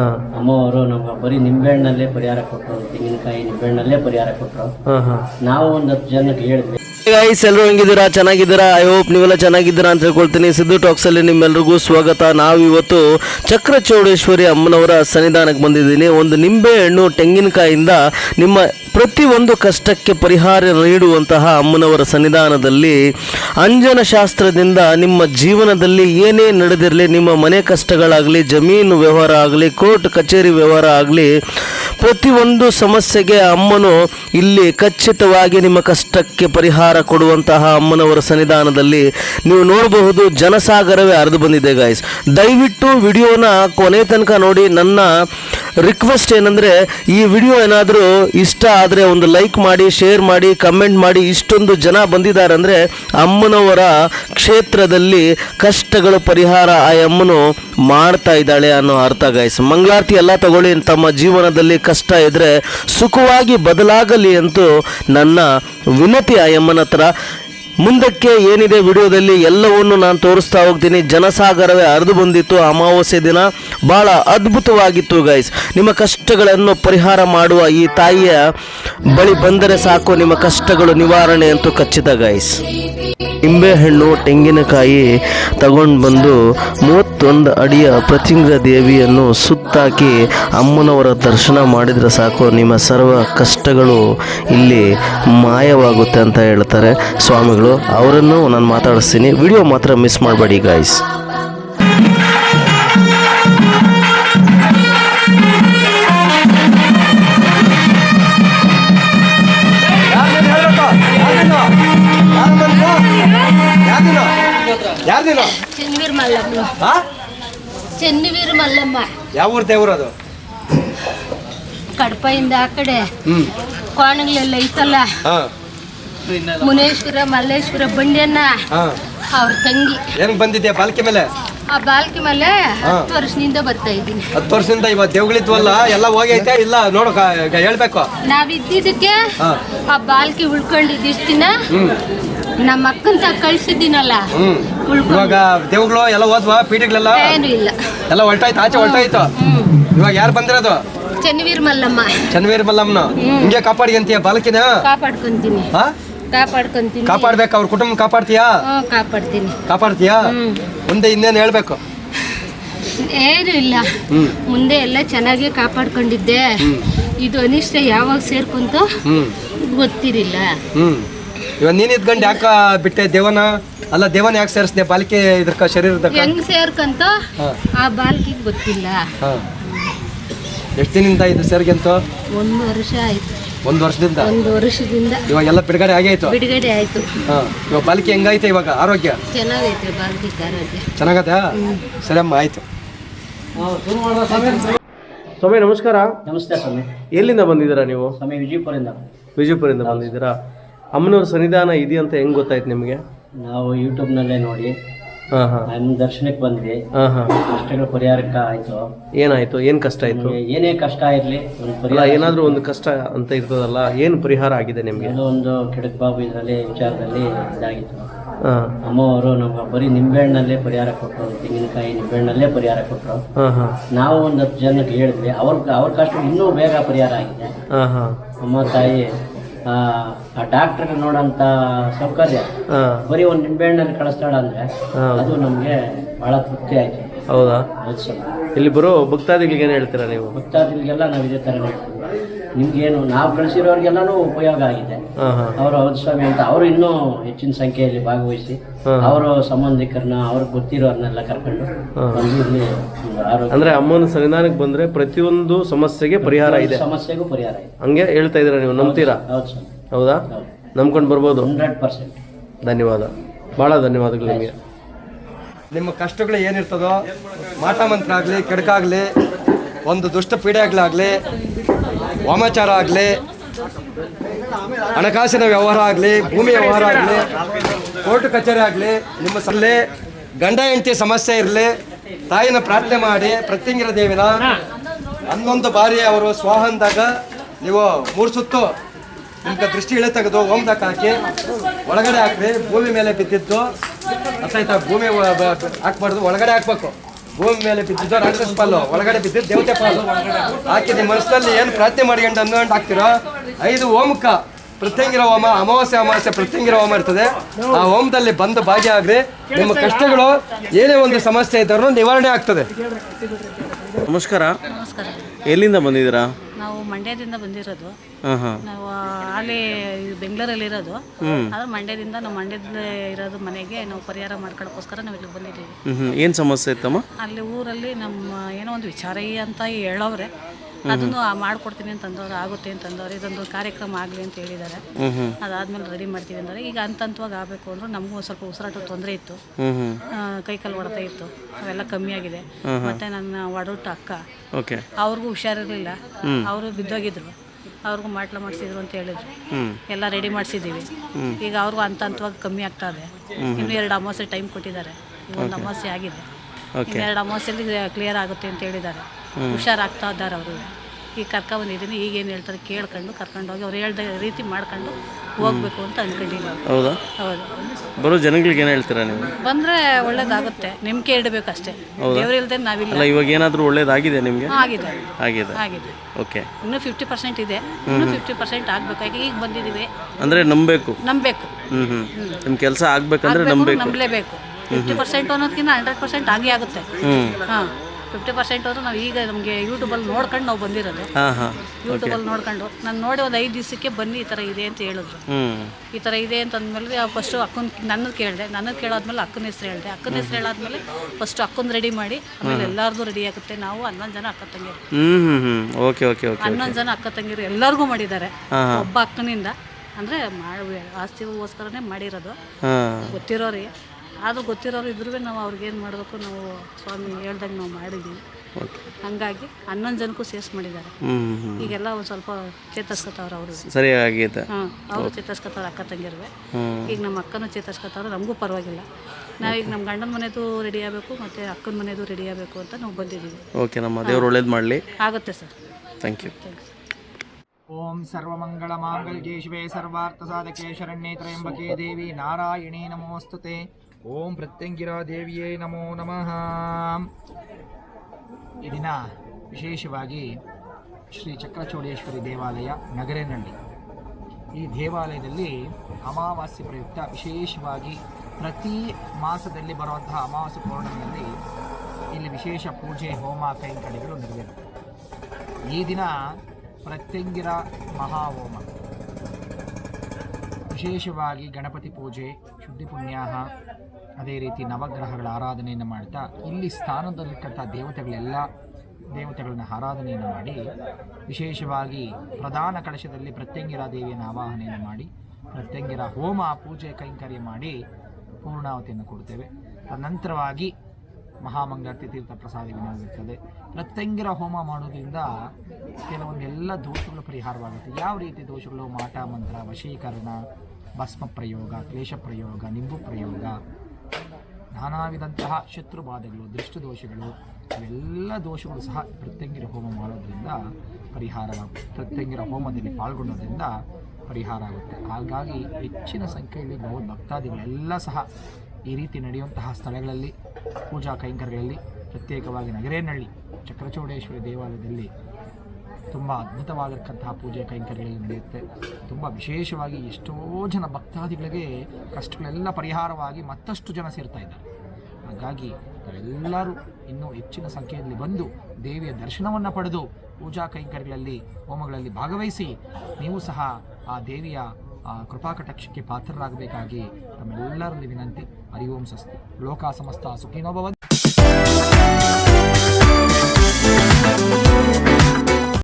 ಹಾಂ. ಅಮ್ಮವರು ನಮ್ಗೆ ಬರೀ ನಿಂಬೆಹಣ್ಣಲ್ಲೇ ಪರಿಹಾರ ಕೊಟ್ಟರು ತೆಂಗಿನಕಾಯಿ ನಿಂಬೆಹಣ್ಣಲ್ಲೇ ಪರಿಹಾರ ಕೊಟ್ಟರು ನಾವು ಒಂದು ಹತ್ತು ಜನಕ್ಕೆ ಹೇಳಿದ್ವಿ. ಗೈಸ್ ಎಲ್ಲರೂ ಹೆಂಗಿದ್ದೀರಾ? ಚೆನ್ನಾಗಿದ್ದೀರಾ? ಐ ಹೋಪ್ ನೀವೆಲ್ಲ ಚೆನ್ನಾಗಿದ್ದೀರಾ ಅಂತ ಹೇಳ್ಕೊಳ್ತೀನಿ. ಸಿದ್ದು ಟಾಕ್ಸಲ್ಲಿ ನಿಮ್ಮೆಲ್ರಿಗೂ ಸ್ವಾಗತ. ನಾವು ಇವತ್ತು ಚಕ್ರ ಚೌಡೇಶ್ವರಿ ಅಮ್ಮನವರ ಸನ್ನಿಧಾನಕ್ಕೆ ಬಂದಿದ್ದೀನಿ. ಒಂದು ನಿಂಬೆ ಹಣ್ಣು ತೆಂಗಿನಕಾಯಿಂದ ನಿಮ್ಮ ಪ್ರತಿಯೊಂದು ಕಷ್ಟಕ್ಕೆ ಪರಿಹಾರ ನೀಡುವಂತಹ ಅಮ್ಮನವರ ಸನ್ನಿಧಾನದಲ್ಲಿ ಅಂಜನ ಶಾಸ್ತ್ರದಿಂದ ನಿಮ್ಮ ಜೀವನದಲ್ಲಿ ಏನೇ ನಡೆದಿರಲಿ, ನಿಮ್ಮ ಮನೆ ಕಷ್ಟಗಳಾಗಲಿ, ಜಮೀನು ವ್ಯವಹಾರ ಆಗಲಿ, ಕೋರ್ಟ್, ಕಚೇರಿ ವ್ಯವಹಾರ ಆಗಲಿ ಪ್ರತಿಯೊಂದು ಸಮಸ್ಯೆಗೆ ಅಮ್ಮನು ಇಲ್ಲಿ ಖಚಿತವಾಗಿ ನಿಮ್ಮ ಕಷ್ಟಕ್ಕೆ ಪರಿಹಾರ ಕೊಡುವಂತಹ ಅಮ್ಮನವರ ಸನ್ನಿಧಾನದಲ್ಲಿ ನೀವು ನೋಡಬಹುದು ಜನಸಾಗರವೇ ಹರಿದು ಬಂದಿದೆ ಗಾಯ್ಸ್ ದಯವಿಟ್ಟು ವಿಡಿಯೋನ ಕೊನೆ ತನಕ ನೋಡಿ, ನನ್ನ ರಿಕ್ವೆಸ್ಟ್ ಏನಂದರೆ, ಈ ವಿಡಿಯೋ ಏನಾದರೂ ಇಷ್ಟ ಆದರೆ ಒಂದು ಲೈಕ್ ಮಾಡಿ ಶೇರ್ ಮಾಡಿ ಕಮೆಂಟ್ ಮಾಡಿ, ಇಷ್ಟೊಂದು ಜನ ಬಂದಿದ್ದಾರೆ ಅಂದರೆ ಅಮ್ಮನವರ ಕ್ಷೇತ್ರದಲ್ಲಿ ಕಷ್ಟಗಳು ಪರಿಹಾರ ಆ ಅಮ್ಮನು ಮಾಡ್ತಾ ಇದ್ದಾಳೆ ಅನ್ನೋ ಅರ್ಥ ಗಾಯ್ಸ್ ಮಂಗಳಾರತಿ ಎಲ್ಲ ತಗೊಳ್ಳಿ, ತಮ್ಮ ಜೀವನದಲ್ಲಿ ಕಷ್ಟ ಇದ್ದರೆ ಸುಖವಾಗಿ ಬದಲಾಗಲಿ ಅಂತೂ ನನ್ನ ವಿನತಿ ಆ ಅಮ್ಮನ ಹತ್ರ ಮುಂದಕ್ಕೆ ಏನಿದೆ ವಿಡಿಯೋದಲ್ಲಿ ಎಲ್ಲವನ್ನು ನಾನು ತೋರಿಸ್ತಾ ಹೋಗ್ತೀನಿ. ಜನಸಾಗರವೇ ಹರಿದು ಬಂದಿತ್ತು. ಅಮಾವಾಸ್ಯೆ ದಿನ ಭಾಳ ಅದ್ಭುತವಾಗಿತ್ತು ಗೈಸ್ ನಿಮ್ಮ ಕಷ್ಟಗಳನ್ನು ಪರಿಹಾರ ಮಾಡುವ ಈ ತಾಯಿಯ ಬಳಿ ಬಂದರೆ ಸಾಕು. ನಿಮ್ಮ ಕಷ್ಟಗಳು ನಿವಾರಣೆ ಅಂತೂ ಖಚಿತ ಗೈಸ್ ನಿಂಬೆಹಣ್ಣು ತೆಂಗಿನಕಾಯಿ ತಗೊಂಡು ಬಂದು ಮೂವತ್ತೊಂದು ಅಡಿಯ ಪ್ರತಿಂಗ್ರ ದೇವಿಯನ್ನು ಸುತ್ತಾಕಿ ಅಮ್ಮನವರ ದರ್ಶನ ಮಾಡಿದರೆ ಸಾಕು. ನಿಮ್ಮ ಸರ್ವ ಕಷ್ಟಗಳು ಇಲ್ಲಿ ಮಾಯವಾಗುತ್ತೆ ಅಂತ ಹೇಳ್ತಾರೆ. ಸ್ವಾಮಿಗಳು ಅವರನ್ನು ನಾನು ಮಾತಾಡಿಸ್ತೀನಿ. ವಿಡಿಯೋ ಮಾತ್ರ ಮಿಸ್ ಮಾಡಬೇಡಿ ಗಾಯ್ಸ್ ಚೆನ್ನವೀರ್ ಮಲ್ಲಮ್ಮ ಚೆನ್ನವೀರ್ ಮಲ್ಲಮ್ಮ. ಯಾವ ಊರ್ ದೇವ್ರು ಅದು? ಕಡಪಯಿಂದ ಆ ಕಡೆ. ಕೋಣಗಳೆಲ್ಲ ಕೋಣಗಲೆಲ್ಲ ಐತಲ್ಲ? ಹಾ. ಮುನೇಶ್ವರ ಮಲ್ಲೇಶ್ವರ ಬಂಡಿಯನ್ನ ಅವ್ರ ತಂಗಿ. ಹೆಂಗ್ ಬಂದಿದ್ಯಾ ಬಾಲ್ಕಿ ಮೇಲೆ? ಆ ಬಾಲ್ಕಿ ಮೇಲೆ. ಹತ್ತು ವರ್ಷದಿಂದ ಬರ್ತಾ ಇದ್ದೀನಿ. ಹತ್ತು ವರ್ಷದಿಂದ ಇವತ್ತು ದೇವ್ಗಳಿದ್ವಲ್ಲ ಎಲ್ಲ ಹೋಗೈತೆ ಇಲ್ಲ? ನೋಡು ಹೇಳ್ಬೇಕು. ನಾವ್ ಇದ್ದಿದ್ದಕ್ಕೆ ಆ ಬಾಲ್ಕಿ ಉಳ್ಕೊಂಡಿದ್ದು ಇಷ್ಟ್ ದಿನ ನಮ್ಮ ಅಕ್ಕನ ಸಹ ಕಳ್ಸಿದ್ದೀನಲ್ಲ ಇವಾಗ ದೇವ್ಗಳು ಎಲ್ಲ ಹೋದ್ವಾ ಪೀಠಗಳೆಲ್ಲ? ಏನು ಇಲ್ಲ. ಎಲ್ಲ ಹೊಲ್ಟಾಯ್ತು ಆಚೆ ಹೊಲ್ಟಾಯ್ತು ಇವಾಗ ಯಾರು ಬಂದಿರೋದು? ಚನ್ನವೀರ್ ಮಲ್ಲಮ್ಮ. ಚನ್ನವೀರ್ ಮಲ್ಲಮ್ಮನ. ಹಿಂಗೆ ಕಾಪಾಡಿ ಬಾಲ್ಕಿನ ಬಾಲಕಿನ? ಕಾಪಾಡ್ಕೊಂತೀನಿ. ಹಾ? ಕಾಪಾಡ್ಕೊಂತೀನಿ. ಕಾಪಾಡ್ಬೇಕು ಅವ್ರ ಕುಟುಂಬ ಕಾಪಾಡ್ತೀಯಾ? ಕಾಪಾಡ್ತೀನಿ. ಕಾಪಾಡ್ತೀಯಾ? ಹ್ಮ್. ಮುಂದೆ ಇನ್ನೇನು ಹೇಳ್ಬೇಕು? ಏನು ಇಲ್ಲ. ಹ್ಮ್. ಮುಂದೆ ಎಲ್ಲ ಚೆನ್ನಾಗಿ ಕಾಪಾಡ್ಕೊಂಡಿದ್ದೆ. ಇದು ಅನಿಷ್ಟ ಯಾವಾಗ ಸೇರ್ಕೊಂತು? ಗೊತ್ತಿರಲಿಲ್ಲ. ಗೊತ್ತಿರಿಲ್ಲ ಹ್ಮ್. ಇವಾಗ ನೀನ್ ಇದ್ಕೊಂಡು ಯಾಕ ಬಿಟ್ಟೆ? ದೇವನ? ಅಲ್ಲ ದೇವನ ಯಾಕೆ ಸೇರಿಸ್ದೆ? ಬಾಲಿಕೆ ಇದ್ರ ಶರೀರದಕ್ಕ ಹೆಂಗ್ ಸೇರ್ಕಂತ? ಹಾ. ಆ ಬಾಲ್ಕಿಗೆ ಗೊತ್ತಿಲ್ಲ. ಹಾ. ಎಷ್ಟು ದಿನದಿಂದ ಇದು ಸೇರ್ಗೆಂತು ಒಂದು ವರ್ಷ ಆಯ್ತು. ಒಂದು ವರ್ಷದಿಂದ? ಒಂದು ವರ್ಷದಿಂದ. ಇವಾಗ ಎಲ್ಲ ಬಿಡುಗಡೆ ಆಗೈತು ಬಿಡುಗಡೆ ಆಯ್ತು. ಹಾ ಇವಾಗ ಬಾಲಿಕೆ ಹೆಂಗೈತೆ ಇವಾಗ? ಆರೋಗ್ಯ? ಚೆನ್ನಾಗೈತೆ ಬಾಲ್ಕಿ ಆರೋಗ್ಯ. ಚೆನ್ನಾಗದ? ಸರಿ ಅಮ್ಮ ಆಯ್ತು. ಸ್ವಾಮಿ? ನಮಸ್ಕಾರ. ನಮಸ್ತೆ ಸ್ವಾಮಿ. ಎಲ್ಲಿಂದ ಬಂದಿದ್ದೀರಾ ನೀವು? ಸ್ವಾಮಿ ವಿಜಯಪುರದಿಂದ. ವಿಜಯಪುರದಿಂದ ಬಂದಿದ್ದೀರಾ? ಅಮ್ಮನವ್ರ ಸನ್ನಿಧಾನ ಇದೆಯಂತ ಹೆಂಗ್ ಗೊತ್ತಾಯ್ತು ನಿಮಗೆ? ನಾವು ಯೂಟ್ಯೂಬ್ನಲ್ಲೇ ನೋಡಿ. ನಮ್ಮ ದರ್ಶನಕ್ಕೆ ಬಂದ್ವಿ. ಹಾಂ ಹಾಂ ಕಷ್ಟಗಳ ಪರಿಹಾರಕ್ಕೆ ಆಯ್ತು. ಏನಾಯ್ತು? ಏನು ಕಷ್ಟ ಆಯ್ತು? ಏನೇ ಕಷ್ಟ ಇರ್ಲಿ ಅಲ್ಲ ಏನಾದರೂ ಒಂದು ಕಷ್ಟ ಅಂತ ಇರ್ತದಲ್ಲ ಏನು ಪರಿಹಾರ ಆಗಿದೆ ನಿಮ್ಗೆ? ಒಂದು ಕೆಡಕ್ ಬಾಬು ಇದರಲ್ಲಿ ವಿಚಾರದಲ್ಲಿ ಇದಾಗಿತ್ತು. ಹಾಂ. ಅಮ್ಮವರು ನಮ್ಮ ಬರೀ ನಿಂಬೆಹಣ್ಣಲ್ಲೇ ಪರಿಹಾರ ಕೊಟ್ಟರು ತೆಂಗಿನಕಾಯಿ ನಿಂಬೆಹಣ್ಣಲ್ಲೇ ಪರಿಹಾರ ಕೊಟ್ಟರು. ಹಾಂ ಹಾಂ ನಾವು ಒಂದು ಹತ್ತು ಜನಕ್ಕೆ ಹೇಳಿದ್ವಿ ಅವ್ರ ಅವ್ರ ಕಷ್ಟ ಇನ್ನೂ ಬೇಗ ಪರಿಹಾರ ಆಗಿದೆ. ಹಾಂ ಹಾಂ ಅಮ್ಮ ತಾಯಿ ಡಾಕ್ಟರ್ ನೋಡಂತ ಸೌಕರ್ಯ. ಬರೀ ಒಂದು ನಿಂಬೆಹಣ್ಣಲ್ಲಿ ಕಳಿಸ್ತಾಳ ಅಂದ್ರೆ ಅದು ನಮಗೆ ಬಹಳ ತೃಪ್ತಿ ಆಯ್ತು. ಹೌದಾ? ಇಲ್ಲಿ ಬರೋ ಭಕ್ತಾದಿಗಳಿಗೆ ಏನು ಹೇಳ್ತೀರಾ ನೀವು? ಭಕ್ತಾದಿಗಳಿಗೆಲ್ಲ ನಾವು ಇದೇ ತರ ಹೇಳ್ತೀವಿ. ನಿಮ್ಗೇನು ನಾವು ಕಳಿಸಿರೋರಿಗೆಲ್ಲನೂ ಉಪಯೋಗ ಆಗಿದೆ. ಹಾಂ ಹಾಂ. ಅವರು ಹೌದು ಸ್ವಾಮಿ ಅಂತ ಅವರು ಇನ್ನೂ ಹೆಚ್ಚಿನ ಸಂಖ್ಯೆಯಲ್ಲಿ ಭಾಗವಹಿಸಿ ಹಾ. ಅವರ ಸಂಬಂಧಿಕರನ್ನ ಅವ್ರಿಗೆ ಗೊತ್ತಿರೋರ್ನೆಲ್ಲ ಕರ್ಕೊಂಡು ಇಲ್ಲಿ ಅಂದ್ರೆ ಅಮ್ಮನ ಸಂವಿಧಾನಕ್ಕೆ ಬಂದ್ರೆ ಪ್ರತಿಯೊಂದು ಸಮಸ್ಯೆಗೆ ಪರಿಹಾರ ಇದೆ. ಸಮಸ್ಯೆಗೂ ಪರಿಹಾರ ಇದೆ. ಹಂಗೆ ಹೇಳ್ತಾ ಇದ್ದೀರಾ ನೀವು ನಂಬ್ತೀರಾ? ಹೌದು ನಂಬ್ಕೊಂಡು ಬರ್ಬೋದು? Hundred percent. ಧನ್ಯವಾದ. ಭಾಳ ಧನ್ಯವಾದಗಳು ನಿಮಗೆ. ನಿಮ್ಮ ಕಷ್ಟಗಳು ಏನಿರ್ತದೋ ಮಾಟ ಮಂತ್ರ ಆಗಲಿ ಕೆಡಕಾಗಲಿ ಒಂದು ದುಷ್ಟ ಪೀಡೆಗಳಾಗಲಿ ವಾಮಾಚಾರ ಆಗಲಿ, ಹಣಕಾಸಿನ ವ್ಯವಹಾರ ಆಗಲಿ, ಭೂಮಿ ವ್ಯವಹಾರ ಆಗಲಿ, ಕೋರ್ಟ್ ಕಚೇರಿ ಆಗಲಿ, ನಿಮ್ಮ ಸಲ್ಲೇ ಗಂಡ ಹೆಂಡತಿ ಸಮಸ್ಯೆ ಇರಲಿ, ತಾಯಿನ ಪ್ರಾರ್ಥನೆ ಮಾಡಿ ಪ್ರತ್ಯಂಗಿರ ದೇವಿನ ಹನ್ನೊಂದು ಬಾರಿ ಅವರು ಸ್ವಾಹ ಅಂದಾಗ ನೀವು ಮೂರು ಸುತ್ತು ನಿಮ್ಗೆ ದೃಷ್ಟಿ ಇಳೆ ತೆಗೆದು ಓಮ್ದಕ್ಕೆ ಹಾಕಿ, ಒಳಗಡೆ ಹಾಕ್ರಿ, ಭೂಮಿ ಮೇಲೆ ಬಿದ್ದಿದ್ದು, ಅರ್ಥ ಭೂಮಿ ಹಾಕ್ಬಾರ್ದು, ಒಳಗಡೆ ಹಾಕ್ಬೇಕು. ಭೂಮಿ ಮೇಲೆ ಬಿದ್ದಿದ್ದು ರಾಕ್ಷಸ ಪಾಲು, ಒಳಗಡೆ ಬಿದ್ದಿದ್ದು ದೇವತೆ ಪಾಲು. ಹಾಕಿದ್ದೆ ಮನಸ್ಸಲ್ಲಿ ಏನು ಪ್ರಾರ್ಥನೆ ಮಾಡ್ಕೊಂಡು ಅಂದ್ಕೊಂಡು ಹಾಕ್ತಿರೋ? ಐದು ಓಮಕ್ಕ ಪ್ರತ್ಯಂಗಿರ ಹೋಮ ಅಮಾವಾಸ್ಯ ಅಮಾವಾಸ್ಯ ಪ್ರತ್ಯಂಗಿರ ಹೋಮ ಇರ್ತದೆ. ಆ ಹೋಮದಲ್ಲಿ ಬಂದು ಭಾಗಿಯಾಗ್ರಿ ನಿಮ್ಮ ಕಷ್ಟಗಳು ಏನೇ ಒಂದು ಸಮಸ್ಯೆ ಇದ್ದರೂ ನಿವಾರಣೆ ಆಗ್ತದೆ. ನಮಸ್ಕಾರ. ನಮಸ್ಕಾರ. ಎಲ್ಲಿಂದ ಬಂದಿದ್ದೀರಾ? ನಾವು ಮಂಡ್ಯದಿಂದ ಬಂದಿರೋದು. ನಾವು ಅಲ್ಲಿ ಬೆಂಗಳೂರಲ್ಲಿ ಇರೋದು. ಆದ್ರೆ ಮಂಡ್ಯದಿಂದ ನಾವು ಮಂಡ್ಯದಿಂದ ಇರೋದು ಮನೆಗೆ ನಾವು ಪರಿಹಾರ ಮಾಡ್ಕೊಳ್ಳೋಕ್ಕೋಸ್ಕರ ನಾವು ಇಲ್ಲಿಗೆ ಬಂದಿದ್ದೀವಿ. ಏನು ಸಮಸ್ಯೆ ಇತ್ತಮ್ಮ? ಅಲ್ಲಿ ಊರಲ್ಲಿ ನಮ್ಮ ಏನೋ ಒಂದು ವಿಚಾರ ಅಂತ ಹೇಳವ್ರೆ. ಅದನ್ನು ಮಾಡ್ಕೊಡ್ತೀನಿ ಅಂತಂದವ್ರು ಆಗುತ್ತೆ ಅಂತಂದವ್ರು ಇದೊಂದು ಕಾರ್ಯಕ್ರಮ ಆಗಲಿ ಅಂತ ಹೇಳಿದ್ದಾರೆ. ಅದಾದ್ಮೇಲೆ ರೆಡಿ ಮಾಡ್ತೀವಿ ಅಂದರೆ ಈಗ ಹಂತ ಹಂತವಾಗಿ ಆಗಬೇಕು ಅಂದ್ರೆ ನಮಗೂ ಸ್ವಲ್ಪ ಉಸಿರಾಟದ ತೊಂದರೆ ಇತ್ತು. ಕೈಕಾಲು ಹೊಡೆತ ಇತ್ತು. ಅವೆಲ್ಲ ಕಮ್ಮಿ ಆಗಿದೆ. ಮತ್ತೆ ನನ್ನ ಒಡೋಟ ಅಕ್ಕ ಅವ್ರಿಗೂ ಹುಷಾರಿರಲಿಲ್ಲ. ಅವರು ಬಿದ್ದೋಗಿದ್ರು. ಅವ್ರಿಗೂ ಮಾಟ್ಲ ಮಾಡಿಸಿದ್ರು ಅಂತ ಹೇಳಿದ್ರು. ಎಲ್ಲ ರೆಡಿ ಮಾಡಿಸಿದ್ದೀವಿ. ಈಗ ಅವ್ರಿಗೂ ಹಂತ ಹಂತವಾಗಿ ಕಮ್ಮಿ ಆಗ್ತಾ ಇದೆ. ಇನ್ನು ಎರಡು ಅಮಾಸೆ ಟೈಮ್ ಕೊಟ್ಟಿದ್ದಾರೆ. ಒಂದು ಅಮಾವಾಸ್ಯೆ ಆಗಿದೆ. ಎರಡು ಅಮಾಸೆಯಲ್ಲಿ ಕ್ಲಿಯರ್ ಆಗುತ್ತೆ ಅಂತ ಹೇಳಿದ್ದಾರೆ. ಹುಷಾರಾಗ್ತಾ ಇದ್ದಾರೆ ಅವರು. ಈಗ ಕರ್ಕೊ ಬಂದಿದ್ದೀನಿ ಈಗೇನು ಹೇಳ್ತಾರೆ ಕೇಳ್ಕೊಂಡು ಕರ್ಕೊಂಡೋಗಿ ಅವ್ರು ಹೇಳ್ದ ರೀತಿ ಮಾಡ್ಕೊಂಡು ಹೋಗ್ಬೇಕು ಅಂತ ಅಂದ್ಕೊಂಡಿದ್ದೀನಿ ಹೌದಾ? ಹೌದು. ಬರೋ ಜನಗಳಿಗೆ ಏನು ಹೇಳ್ತೀರಾ ನೀವು? ಬಂದರೆ ಒಳ್ಳೇದಾಗುತ್ತೆ ನಂಬಿಕೆ ಇಡಬೇಕು ಅಷ್ಟೇ ದೇವ್ರು ಇಲ್ದೆ ನಾವಿಲ್ಲ. ಅಲ್ಲ ಇವಾಗ ಏನಾದರೂ ಒಳ್ಳೇದಾಗಿದೆ ನಿಮಗೆ? ಆಗಿದೆ. ಆಗಿದೆ. ಆಗಿದೆ. ಓಕೆ ಇನ್ನು ಫಿಫ್ಟಿ ಪರ್ಸೆಂಟ್ ಇದೆ. ಇನ್ನು ಫಿಫ್ಟಿ ಪರ್ಸೆಂಟ್ ಆಗಬೇಕಾಗಿ ಈಗ ಬಂದಿದ್ದೀವಿ. ಅಂದರೆ ನಂಬಬೇಕು. ನಂಬಬೇಕು. ಹ್ಞೂ ಹ್ಞೂ ನಿಮ್ಮ ಕೆಲಸ ಆಗಬೇಕಂದ್ರೆ ನಂಬಬೇಕು. ನಂಬಲೇಬೇಕು. ಫಿಫ್ಟಿ ಪರ್ಸೆಂಟ್ ಅನ್ನೋದಕ್ಕಿಂತ ಹಂಡ್ರೆಡ್ ಪರ್ಸೆಂಟ್ ಆಗೇ ಆಗುತ್ತೆ. ಹಾಂ. ಫಿಫ್ಟಿ ಪರ್ಸೆಂಟ್ ಅಂದ್ರೆ ನಾವು ಈಗ ನಮಗೆ ಯೂಟ್ಯೂಬಲ್ಲಿ ನೋಡ್ಕೊಂಡು ನಾವು ಬಂದಿರೋದು. ಹಾಂ ಹಾಂ. ಯೂಟ್ಯೂಬಲ್ಲಿ ನೋಡ್ಕೊಂಡು. ನಾನು ನೋಡಿ ಒಂದು ಐದು ದಿವಸಕ್ಕೆ ಬನ್ನಿ ಈ ಥರ ಇದೆ ಅಂತ ಹೇಳಿದ್ರು. ಈ ಥರ ಇದೆ ಅಂತ ಅಂದಮೇಲೆ ಫಸ್ಟು ಅಕ್ಕನ ನನ್ನದು ಕೇಳಿದೆ. ನನ್ನದು ಕೇಳಾದ್ಮೇಲೆ ಅಕ್ಕನ ಹೆಸ್ರು ಹೇಳಿದೆ. ಅಕ್ಕನ ಹೆಸ್ರು ಹೇಳಾದ್ಮೇಲೆ ಫಸ್ಟ್ ಅಕ್ಕನ ರೆಡಿ ಮಾಡಿ ಆಮೇಲೆ ಎಲ್ಲಾರ್ದು ರೆಡಿ ಆಗುತ್ತೆ. ನಾವು ಹನ್ನೊಂದು ಜನ ಅಕ್ಕ ತಂಗಿರು. ಓಕೆ ಓಕೆ ಓಕೆ ಹನ್ನೊಂದು ಜನ ಅಕ್ಕ ತಂಗಿರು ಎಲ್ಲರಿಗೂ ಮಾಡಿದ್ದಾರೆ. ಒಬ್ಬ ಅಕ್ಕನಿಂದ. ಅಂದರೆ ಮಾಡಿ ಆಸ್ತಿಗೋಸ್ಕರನೇ ಮಾಡಿರೋದು. ಗೊತ್ತಿರೋರಿಗೆ. ಆದರೂ ಗೊತ್ತಿರೋರು ಇದ್ರೂ ನಾವು ಅವ್ರಿಗೆ ಏನು ಮಾಡಬೇಕು ನಾವು ಸ್ವಾಮಿ ಹೇಳ್ದಂಗೆ ನಾವು ಮಾಡಿದ್ದೀವಿ ಓಕೆ ಹಂಗಾಗಿ ಹನ್ನೊಂದು ಜನಕ್ಕೂ ಸೇರ್ಸ್ ಮಾಡಿದ್ದಾರೆ. ಈಗೆಲ್ಲ ಒಂದು ಸ್ವಲ್ಪ ಚೇತರಿಸ್ಕೊತಾವ್ರೆ ಅವರು. ಸರಿಯಾಗಿ ಹಾಂ ಅವರು ಚೇತರಿಸ್ಕೊತಾವ್ರೆ ಅಕ್ಕ ತಂಗಿರುವೆ. ಈಗ ನಮ್ಮ ಅಕ್ಕನೂ ಚೇತರಿಸ್ಕೊತಾವ್ರೆ ನಮಗೂ ಪರವಾಗಿಲ್ಲ. ನಾವೀಗ ನಮ್ಮ ಗಂಡನ ಮನೆದು ರೆಡಿ ಆಗಬೇಕು ಮತ್ತು ಅಕ್ಕನ ಮನೆದು ರೆಡಿ ಆಗಬೇಕು ಅಂತ ನಾವು ಬಂದಿದ್ದೀವಿ. ಓಕೆ ನಮ್ಮ ದೇವರು ಒಳ್ಳೇದು ಮಾಡಲಿ. ಆಗುತ್ತೆ ಸರ್. ಥ್ಯಾಂಕ್ ಯು ಓಂ ಶಿವೇ ಸರ್ವಾರ್ಥ ಸಾಧಕೇ ಶರಣ್ಯೇ ತ್ರಯಂಬಕೆ ದೇವಿ ನಾರಾಯಣೇ ನಮೋಸ್ತುತೆ. ಓಂ ಪ್ರತ್ಯಂಗಿರಾ ದೇವಿಯೇ ನಮೋ ನಮಃ ಈ ದಿನ ವಿಶೇಷವಾಗಿ ಶ್ರೀ ಚಕ್ರಚೌಡೇಶ್ವರಿ ದೇವಾಲಯ ನಗರೇನಹಳ್ಳಿ. ಈ ದೇವಾಲಯದಲ್ಲಿ ಅಮಾವಾಸ್ಯೆ ಪ್ರಯುಕ್ತ ವಿಶೇಷವಾಗಿ ಪ್ರತಿ ಮಾಸದಲ್ಲಿ ಬರುವಂತಹ ಅಮಾವಾಸ್ಯೆ ಪೌರ್ಣಿಮೆಯಲ್ಲಿ ಇಲ್ಲಿ ವಿಶೇಷ ಪೂಜೆ, ಹೋಮ, ಕೈಂಕರ್ಯಗಳು ನಡೆದಿರುತ್ತೆ ಈ ದಿನ ಪ್ರತ್ಯಂಗಿರ ಮಹಾಹೋಮ. ವಿಶೇಷವಾಗಿ ಗಣಪತಿ ಪೂಜೆ, ಶುದ್ಧಿ ಪುಣ್ಯಾಹ, ಅದೇ ರೀತಿ ನವಗ್ರಹಗಳ ಆರಾಧನೆಯನ್ನು ಮಾಡ್ತಾ ಇಲ್ಲಿ ಸ್ಥಾನದಲ್ಲಿರ್ತಕ್ಕಂಥ ದೇವತೆಗಳೆಲ್ಲ ದೇವತೆಗಳನ್ನು ಆರಾಧನೆಯನ್ನು ಮಾಡಿ, ವಿಶೇಷವಾಗಿ ಪ್ರಧಾನ ಕಳಶದಲ್ಲಿ ಪ್ರತ್ಯಂಗಿರ ದೇವಿಯನ್ನು ಆವಾಹನೆಯನ್ನು ಮಾಡಿ, ಪ್ರತ್ಯಂಗಿರ ಹೋಮ ಪೂಜೆ ಕೈಂಕರ್ಯ ಮಾಡಿ ಪೂರ್ಣಾವತಿಯನ್ನು ಕೊಡ್ತೇವೆ. ತದನಂತರವಾಗಿ ಮಹಾಮಂಗಳತಿ ತೀರ್ಥ ಪ್ರಸಾದ ಇರ್ತದೆ. ಪ್ರತ್ಯಂಗಿರ ಹೋಮ ಮಾಡೋದ್ರಿಂದ ಕೆಲವೊಂದೆಲ್ಲ ದೋಷಗಳು ಪರಿಹಾರವಾಗುತ್ತೆ. ಯಾವ ರೀತಿ ದೋಷಗಳು? ಮಾಟ, ಮಂತ್ರ, ವಶೀಕರಣ ಭಸ್ಮ ಪ್ರಯೋಗ ಕ್ಲೇಶ ಪ್ರಯೋಗ ನಿಂಬು ಪ್ರಯೋಗ ನಾನಾ ವಿಧಂತಹ ಶತ್ರು ಬಾಧೆಗಳು ದೃಷ್ಟ ದೋಷಗಳು ಇವೆಲ್ಲ ದೋಷಗಳು ಸಹ ಪ್ರತ್ಯಂಗಿರ ಹೋಮ ಮಾಡೋದ್ರಿಂದ ಪರಿಹಾರವಾಗುತ್ತೆ ಪ್ರತ್ಯಂಗಿರ ಹೋಮದಲ್ಲಿ ಪಾಲ್ಗೊಳ್ಳೋದ್ರಿಂದ ಪರಿಹಾರ ಆಗುತ್ತೆ. ಹಾಗಾಗಿ ಹೆಚ್ಚಿನ ಸಂಖ್ಯೆಯಲ್ಲಿ ಭಗವದ್ ಭಕ್ತಾದಿಗಳೆಲ್ಲ ಸಹ ಈ ರೀತಿ ನಡೆಯುವಂತಹ ಸ್ಥಳಗಳಲ್ಲಿ, ಪೂಜಾ ಕೈಂಕರ್ಯಗಳಲ್ಲಿ, ಪ್ರತ್ಯೇಕವಾಗಿ ನಗರೇನಹಳ್ಳಿ, ಚಕ್ರಚೌಡೇಶ್ವರಿ ದೇವಾಲಯದಲ್ಲಿ ತುಂಬ ಅದ್ಭುತವಾಗಿರ್ತಕ್ಕಂತಹ ಪೂಜೆ ಕೈಂಕರ್ಯಗಳು ನಡೆಯುತ್ತೆ. ತುಂಬ ವಿಶೇಷವಾಗಿ ಎಷ್ಟೋ ಜನ ಭಕ್ತಾದಿಗಳಿಗೆ ಕಷ್ಟಗಳೆಲ್ಲ ಪರಿಹಾರವಾಗಿ ಮತ್ತಷ್ಟು ಜನ ಸೇರ್ತಾ ಇದ್ದಾರೆ. ಹಾಗಾಗಿ ಎಲ್ಲರೂ ಇನ್ನೂ ಹೆಚ್ಚಿನ ಸಂಖ್ಯೆಯಲ್ಲಿ ಬಂದು ದೇವಿಯ ದರ್ಶನವನ್ನು ಪಡೆದು ಪೂಜಾ ಕೈಂಕರ್ಯಗಳಲ್ಲಿ, ಹೋಮಗಳಲ್ಲಿ ಭಾಗವಹಿಸಿ ನೀವು ಸಹ ಆ ದೇವಿಯ, ಆ ಕೃಪಾ ಕಟಾಕ್ಷಕ್ಕೆ ಪಾತ್ರರಾಗಬೇಕಾಗಿ ತಮ್ಮೆಲ್ಲರಲ್ಲಿ ವಿನಂತಿ. ಹರಿ ಓಂ ಸ್ವಸ್ತಿ. ಲೋಕ ಸಮಸ್ತ ಸುಖಿನೋ ಭವಂತು.